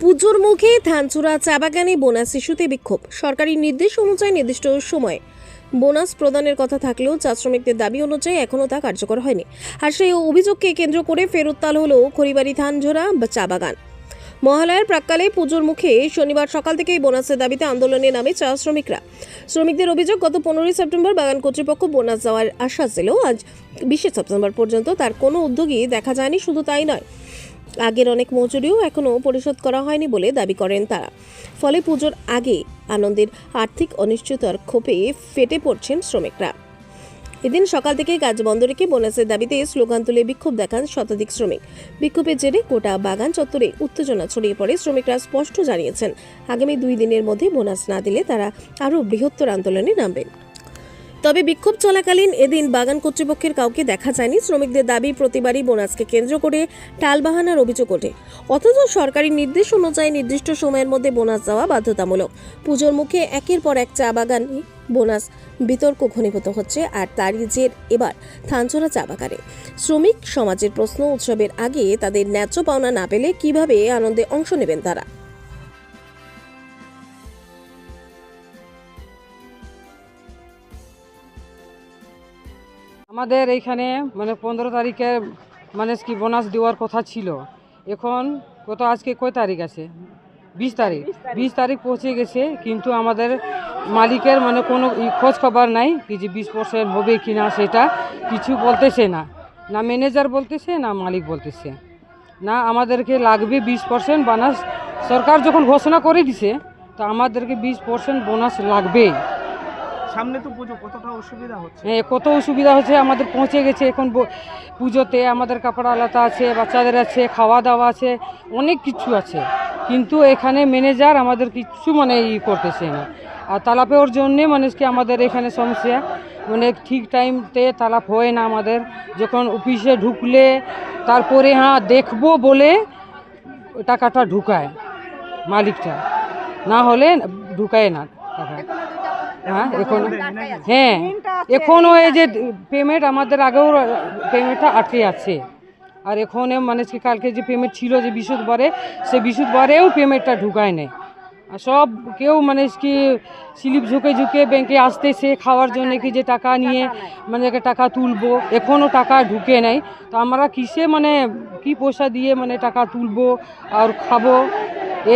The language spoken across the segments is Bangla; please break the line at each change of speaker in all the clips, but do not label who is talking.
পুজোর মুখে ধানচূড়া চা বাগানে বোনাস ইস্যুতে বিক্ষোভ। সরকারি নির্দেশ অনুযায়ী নির্দিষ্ট সময় বোনাস প্রদানের কথা থাকলেও চা শ্রমিকদের দাবি অনুযায়ী এখনও তা কার্যকর হয়নি। আর সেই অভিযোগকে কেন্দ্র করে ফেরত হল খড়িবাড়ি ধানঝোড়া বা চা বাগান মহালয়ার প্রাককালে পুজোর মুখে শনিবার সকাল থেকেই বোনাসের দাবিতে আন্দোলনে নামে চা শ্রমিকরা। শ্রমিকদের অভিযোগ, গত পনেরোই সেপ্টেম্বর বাগান কর্তৃপক্ষ বোনাস দেওয়ার আশ্বাস ছিল আজ বিশে সেপ্টেম্বর পর্যন্ত তার কোনো উদ্যোগই দেখা যায়নি, শুধু তাই নয়, আগের অনেক মজুরিও এখনও পরিশোধ করা হয়নি বলে দাবি করেন তারা। ফলে পুজোর আগে আনন্দের আর্থিক অনিশ্চয়তার ক্ষোভে ফেটে পড়ছেন শ্রমিকরা। এদিন সকাল থেকে কাজ বন্ধ রেখে বোনাসের দাবিতে স্লোগান তুলে বিক্ষোভ দেখান শতাধিক শ্রমিক। বিক্ষোভের জেরে গোটা বাগান চত্বরে উত্তেজনা ছড়িয়ে পড়ে, শ্রমিকরা স্পষ্ট জানিয়েছেন, আগামী দুই দিনের মধ্যে বোনাস না দিলে তারা আরও বৃহত্তর আন্দোলনে নামবেন। তবে বিক্ষোভ চলাকালীন এদিন বাগান কর্তৃপক্ষের কাউকে দেখা যায়নি। শ্রমিকদের দাবি, প্রতিবারই বোনাসকে কেন্দ্র করে টালবাহানার অভিযোগ ওঠে। অথচ সরকারি নির্দেশ অনুযায়ী নির্দিষ্ট সময়ের মধ্যে বোনাস দেওয়া বাধ্যতামূলক। পুজোর মুখে একের পর এক চা বাগান বোনাস বিতর্ক ঘনীভূত হচ্ছে আর তারই জের এবার থানচোরা চা বাগানে। শ্রমিক সমাজের প্রশ্ন উৎসবের আগে তাদের ন্যায্য পাওনা না পেলে কীভাবে আনন্দে অংশ নেবেন তারা?
আমাদের এইখানে মানে পনেরো তারিখে মানে কি বোনাস দেওয়ার কথা ছিল। এখন কত আজকে কয় তারিখ আছে? বিশ তারিখ। বিশ তারিখ পৌঁছে গেছে কিন্তু আমাদের মালিকের মানে কোনো খোঁজ খবর নাই কি যে বিশ পার্সেন্ট হবে কি না সেটা কিছু বলতেছে না। না ম্যানেজার বলতেছে না মালিক বলতেছে। না আমাদেরকে লাগবে বিশ পার্সেন্ট বোনাস সরকার যখন ঘোষণা করে দিছে তো আমাদেরকে বিশ পার্সেন্ট বোনাস লাগবেই
সামনে তো পুজো কতটা অসুবিধা হচ্ছে?
হ্যাঁ কত অসুবিধা হচ্ছে আমাদের পৌঁছে গেছে এখন পুজোতে। আমাদের কাপড় আলাদা আছে বাচ্চাদের আছে খাওয়া দাওয়া আছে অনেক কিছু আছে। কিন্তু এখানে ম্যানেজার আমাদের কিছু মানে ই করতেছে না। আর তালাপের জন্যে মানে কি আমাদের এখানে সমস্যা। মানে ঠিক টাইমতে তালাপ হয় না আমাদের। যখন অফিসে ঢুকলে তারপরে হ্যাঁ দেখব বলে টাকাটা ঢুকায় মালিকটা। না হলে ঢুকায় না টাকা। হ্যাঁ এখন হ্যাঁ এখনও এই যে পেমেন্ট আমাদের আগেও পেমেন্টটা আটকে আছে। আর এখন মানে কালকে যে পেমেন্ট ছিল যে বিশুদ্ধবারে, সে বিশুদ্ধবারেও পেমেন্টটা ঢুকায় আর সব কেউ মানে কি স্লিপ ঝুঁকে ঝুঁকে ব্যাংকে আসতেছে খাওয়ার জন্য কি যে টাকা নিয়ে মানে টাকা তুলবো এখনও টাকা ঢুকে নেই। তো আমরা কিসে মানে কি পয়সা দিয়ে মানে টাকা তুলবো আর খাব?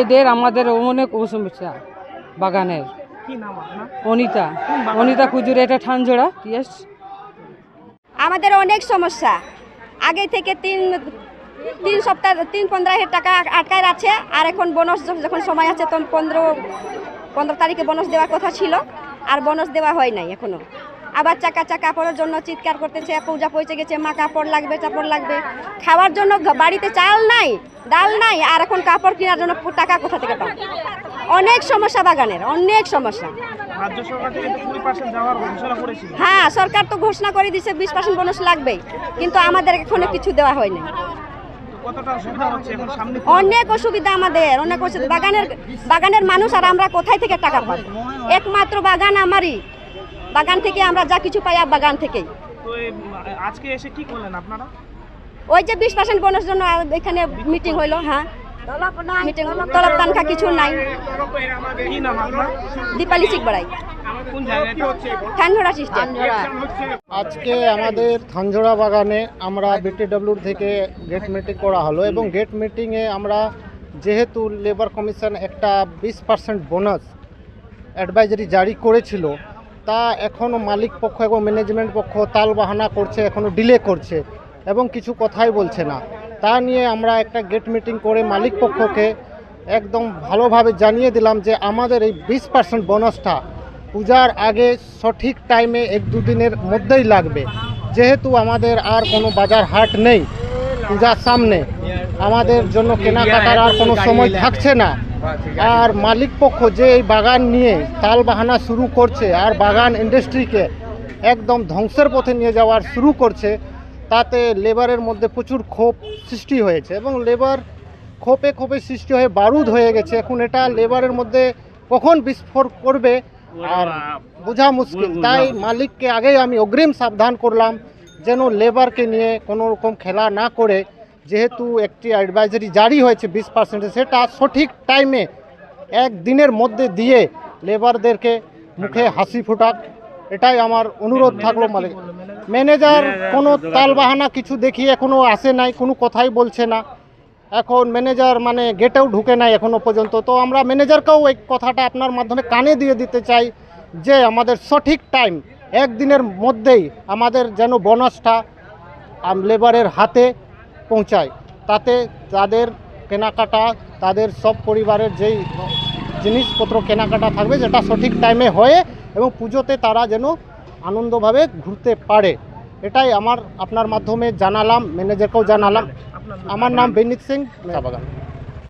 এদের আমাদের অনেক সমস্যা বাগানের।
কি নাম আপনার?
অনিতা। অনিতা খুজুর এটা ঠানজোড়া ইয়েস
আমাদের অনেক সমস্যা। আগে থেকে তিন তিন সপ্তাহ তিন পনেরো হাজার টাকা আটকায় আছে আর এখন বোনাস যখন সময় আছে তখন পনেরো পনেরো তারিখে বোনাস দেওয়ার কথা ছিল। আর বোনাস দেওয়া হয় নাই এখনও আবার চাকা চাকা কাপড়ের জন্য চিৎকার করতেছে পূজা পৌঁছে গেছে মা কাপড় লাগবে চাপড় লাগবে। খাওয়ার জন্য বাড়িতে চাল নাই ডাল নাই আর এখন কাপড় কেনার জন্য টাকা কোথা থেকে পাবো? অনেক সমস্যা বাগানের অনেক সমস্যা। হ্যাঁ সরকার তো ঘোষণা করে দিছে বিশ পার্সেন্ট বোনাস লাগবেই। কিন্তু আমাদের এখনও কিছু দেওয়া হয়নি
কতটা অসুবিধা হচ্ছে এখন সামনে
অনেক অসুবিধা আমাদের অনেক অসুবিধা। বাগানের বাগানের মানুষ আর আমরা কোথায় থেকে টাকা পাবো? একমাত্র বাগান আমারই। বাগান থেকে আমরা যা কিছু পাই আর বাগান থেকেই।
তো আজকে এসে কি করলেন আপনারা?
ওই যে বিশ পার্সেন্ট বোনাস জন্য এখানে মিটিং হইল হ্যাঁ। মিটিং তলব তানখা কিছু নাই। দীপালি শিখ বাড়াই
কোন
সিস্টেম।
আজকে আমাদের থানজোড়া বাগানে আমরা বিটিডব্লিউর থেকে গেট মিটিং করা হলো এবং গেট মিটিংয়ে আমরা যেহেতু লেবার কমিশন একটা বিশ পার্সেন্ট বোনাস অ্যাডভাইজারি জারি করেছিল তা এখনও মালিক পক্ষ এবং ম্যানেজমেন্ট পক্ষ তাল বাহানা করছে এখনও ডিলে করছে এবং কিছু কথাই বলছে না। তা নিয়ে আমরা একটা গেট মিটিং করে মালিক পক্ষকে একদম ভালোভাবে জানিয়ে দিলাম যে আমাদের এই বিশ পার্সেন্ট বোনাসটা পূজার আগে সঠিক টাইমে এক দুদিনের মধ্যেই লাগবে। যেহেতু আমাদের আর কোনো বাজার হাট নেই, পূজার সামনে। আমাদের জন্য কেনাকাটার আর কোনো সময় থাকছে না। আর মালিক পক্ষ যে এই বাগান নিয়ে তাল বাহানা শুরু করছে আর বাগান ইন্ডাস্ট্রিকে একদম ধ্বংসের পথে নিয়ে যাওয়ার শুরু করছে, তাতে লেবারের মধ্যে প্রচুর ক্ষোভ সৃষ্টি হয়েছে এবং লেবার ক্ষোভে ক্ষোভে সৃষ্টি হয়ে বারুদ হয়ে গেছে। এখন এটা লেবারের মধ্যে কখন বিস্ফোরক করবে আর বোঝা মুশকিল। তাই মালিককে আগেই আমি অগ্রিম সাবধান করলাম যেন লেবারকে নিয়ে কোনো রকম খেলা না করে যেহেতু একটি অ্যাডভাইজারি জারি হয়েছে বিশ পার্সেন্টে সেটা সঠিক টাইমে এক দিনের মধ্যে দিয়ে লেবারদেরকে মুখে হাসি ফোটাক। এটাই আমার অনুরোধ থাকল মালিক। ম্যানেজার কোনো তালবাহানা কিছু দেখিয়ে এখনও আসে নাই কোনো কথাই বলছে না। এখন ম্যানেজার মানে গেটেও ঢুকে নাই এখনও পর্যন্ত। তো আমরা ম্যানেজারকেও এই কথাটা আপনার মাধ্যমে কানে দিয়ে দিতে চাই যে আমাদের সঠিক টাইম একদিনের মধ্যেই আমাদের যেন বোনাসটা লেবারের হাতে পৌঁছায়। তাতে তাদের কেনাকাটা, তাদের সব পরিবারের যেই জিনিসপত্র কেনাকাটা থাকবে যেটা সঠিক টাইমে হয়ে এবং পুজোতে তারা যেন আনন্দভাবে ঘুরতে পারে। এটাই আমার, আপনার মাধ্যমে জানালাম ম্যানেজারকেও জানালাম। আমার নাম বেনিত সিং চা বাগান।